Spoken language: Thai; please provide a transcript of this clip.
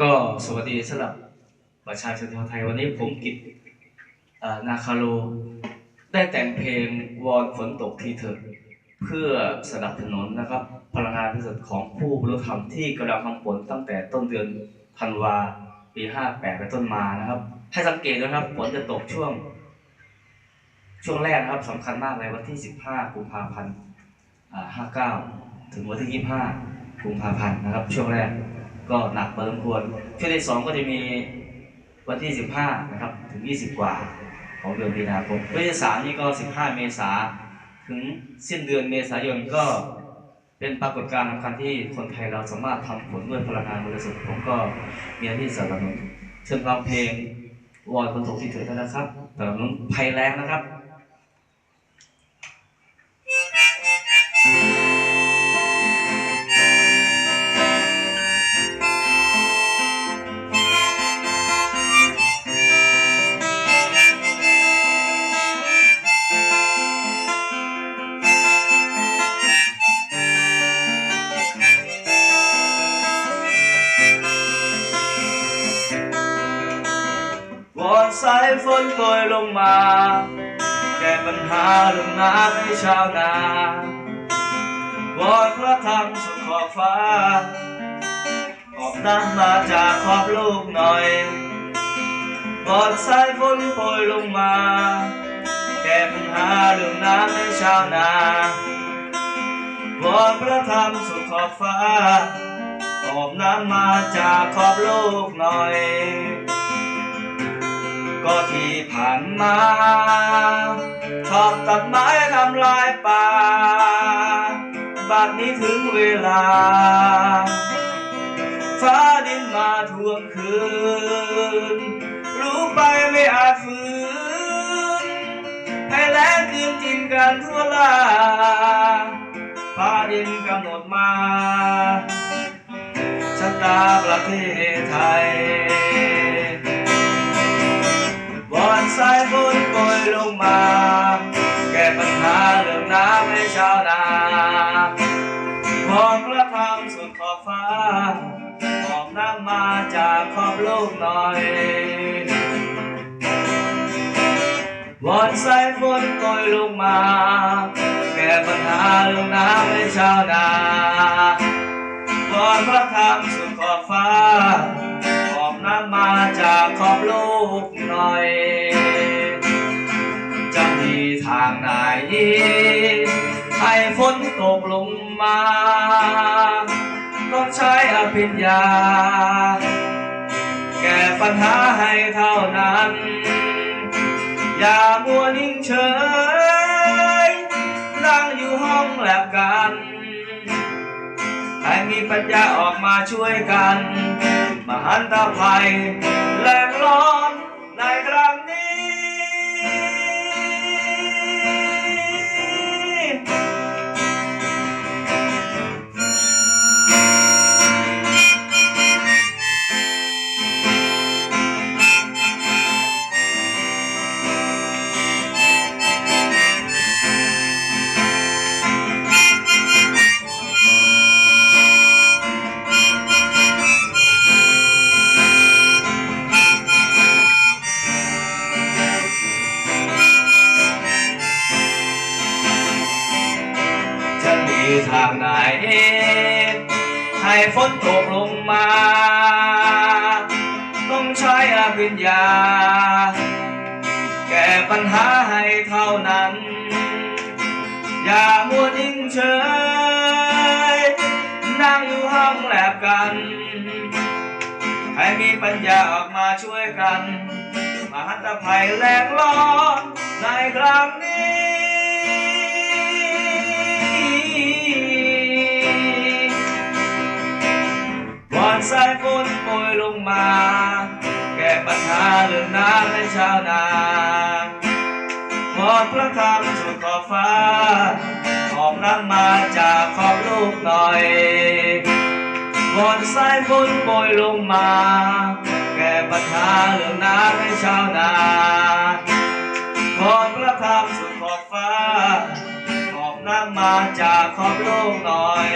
ก็สวัสดีสำหรับประชาชนชาวไทยวันนี้ผมกิตเอ่อนาคาโล ได้แต่งเพลงวอนฝนตกทีเถิดเพื่อสนับสนุนนะครับพลังงานบริสุทธิ์ของผู้บรรลุธรรมที่กำลังทำผลตั้งแต่ต้นเดือนธันวาปี 58เป็นต้นมานะครับ ให้สังเกตนะครับฝนจะตกช่วง ช่วงแรกนะครับสำคัญมากเลยวันที่ 15 กุมภาพันธ์อ่า59 ถึงวันที่ 25 กุมภาพันธ์นะครับ ช่วงแรก ก็หนักพอสมควรช่วงที่สองก็จะมีวันที่ 15 นะครับ ถึง 20 กว่า ของเดือนมีนาคมวันที่สามนี่ก็ 15 เมษาถึงสิ้นเดือนเมษายนก็เป็นปรากฏการณ์สำคัญที่คนไทยเราสามารถทำผลด้วยพลังงานบริสุทธิ์ผมก็มีหน้าที่สนับสนุนเชิญฟังเพลงวอนคนตกที่เถิดนะครับสนับสนุนภัยแรงนะครับวอ สายฝนโปรยลงมา แก้ปัญหาเรื่องน้ำให้ชาวนาวอนพระธรรมสุดขอบฟ้า ออกน้ำมาจากขอบโลกหน่อยวอนสายฝนโปรยลงมา แก้ปัญหาเรื่องน้ำให้ชาวนาวอนพระธรรมสุดขอบฟ้า ออกน้ำมาจากขอบโลกหน่อย ก็ที่ผ่านมาชอบตัดไม้ทำลายป่าบัดนี้ถึงเวลา ฟ้าดินมาทวงคืน รู้ไปไม่อาจฝืน ให้แล้งคืนจินกันทั่วลา ฟ้าดินกำหนดมาชะตาประเทศไทย ยลงมา แก้ปัญหาเรื่องน้ำให้ชาวนาวอนพระธรรมสุดขอบฟ้าหอบน้ำมาจากขอบโลกหน่อยวอนสายฝนโปรยลงมา แก้ปัญหาเรื่องน้ำให้ชาวนา วอนพระธรรมสุดขอบฟ้าหอบน้ำมาจากขอบโลกหน่อยางไหนให้ฝนตกลงมา ต้องใช้อภิญญา แก้ปัญหาให้เท่านั้น อย่ามัวนิ่งเฉย นั่งอยู่ห้องแลบกันให้มีปัญญาออกมาช่วยกัน มหันตภัยแหลกร้อน ให้ฝนตกลงมา ต้องใช้อภิญญา แก้ปัญหาให้เท่านั้น อย่ามัวนิ่งเฉย นั่งอยู่ห้องแลบกัน ให้มีปัญญาออกมาช่วยกัน มหันตภัยแรงร้อนในครั้งนี้ สายฝนโปรยลงมา แก้ปัญหาเรื่องน้ำให้ชาวนาวอพระธรรมสุดขอบฟ้าหอบน้ำมาจากขอบโลกหน่อยวอนสายฝนโปรยลงมา แก้ปัญหาเรื่องน้ำให้ชาวนาวอพระธรรมสุดขอบฟ้าหอบน้ำมาจากขอบโลกหน่อย